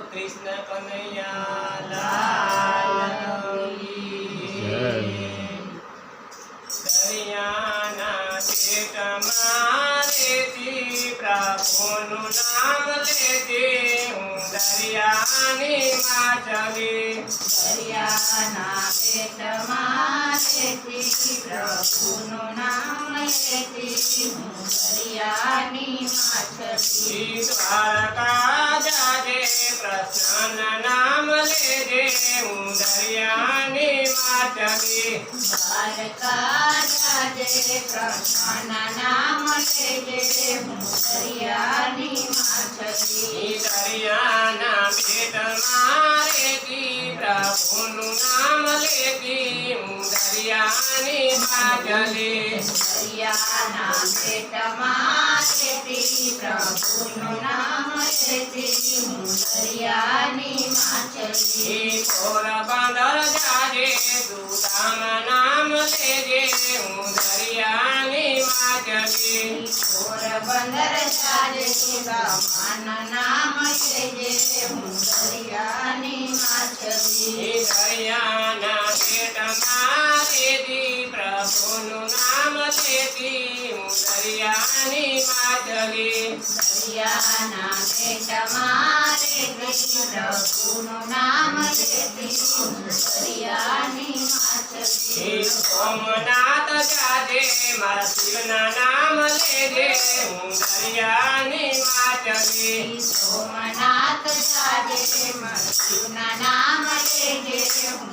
કૃષ્ણ કનૈયા લાલ. જય. દરિયાના પેટમાં રેતી પ્રભુનું નામ લેતી હું. દરિયાની માછલી. દરિયાના લેજે હું દરિયાની માછલી દ્વારકા જાજે કૃષ્ણના નામ લેજે હું દરિયાની માછલી ઈ દરિયાના પેટમાં રેતી પ્રભુનું નામ લેતી હું દરિયાની માછલી દરિયાના પેટમાં રહેતી પ્રભુનું નામ લેતી માછલી ઈ પોરબંદર જાજે દુધામ નામ લેજે હું દરિયાની માછલી પોરબંદર જાજે ગામના નામ લેજે હું દરિયાની ઈ દરિયાના પેટમાં રેતી પ્રભુનું નામ લેતી હું દરિયાની માછલી દરિયાના પેટમાં સોમનાથ જાજે મારા શિવના નામ લેજે, હું દરિયાની માછલી સોમનાથ જાજે મૃત્યુના નામ લેજે હું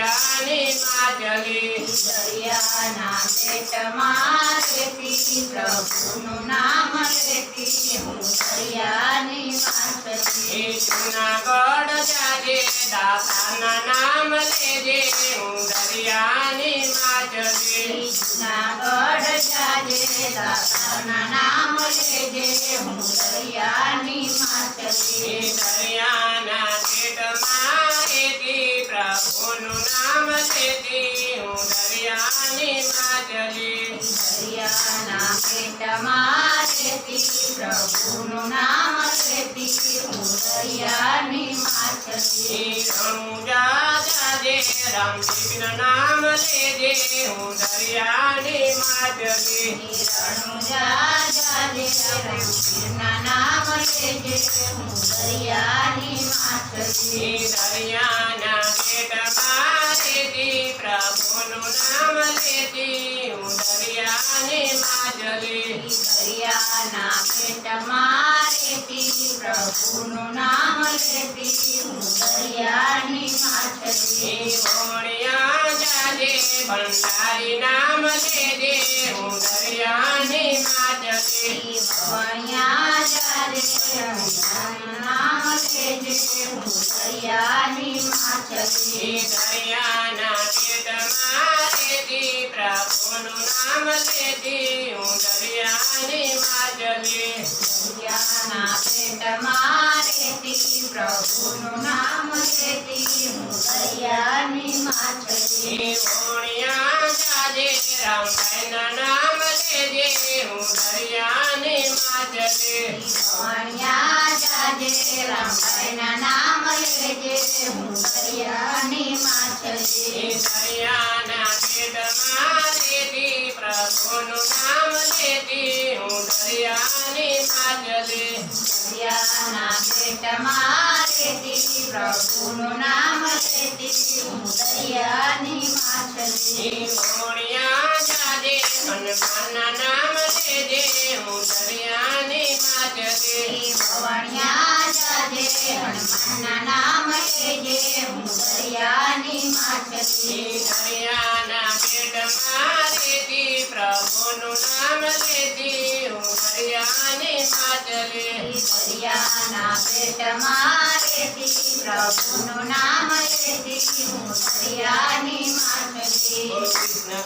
દરિયાની માછલી દરિયાના પેટમાં રહેતી પ્રભુનું નામ રેતી હું દરિયાની માછલી ઈ જાજે દાતાના નામ લેજે હું દરિયાની માછલી જૂનાગઢ જાજે પ્રભુનું નામ લેતી હું દરિયાની માછલી. ઈ રણુજા જાજે રામજીના નામ લેજે હું દરિયાની માછલી રણુજા જાજે રણવીરના નામ લેજે હું માછલી. દરિયાના પેટમાં રેતી પ્રભુનું નામ લેતી હું દરિયાની માછલી દરિયાના પેટમાં રહેતી પ્રભુનું નામ લેતી હું દરિયાની માછલી ઈ ભોણિયા જાજે ભંડારી નામ લેજે હું દરિયાની માછલી ભણ્યા જાજે નામ લેજે હું દરિયાની માછલી ઈ દરિયાના પેટમાં રેતી પ્રભુનું નામ લેતી હું દરિયાની માછલી દરિયાના પેટમાં રહેતી પ્રભુનું નામ લેતી હું દરિયાની માછલી ઈ ભોણિયા જાજે રામભાઈના નામ લેજે હું દરિયાની માછલી ભણ્યા જાજે નામ લેજે હું દરિયાની પ્રભુનું નામ લેતી હું દરિયાની માછલી દરિયાના પેટમાં રહેતી પ્રભુનું નામ લેતી હું દરિયાની માછલી ઈ ભોણિયા જાજે હનુમાનના નામ લેજે હું દરિયાની માછલી ભવણ્યા જાજે હનુમાનના નામ હું દરિયાની માછલી દરિયાના પેટમાં પ્રભુનું નામ લેતી હું દરિયાની માછલી કૃષ્ણ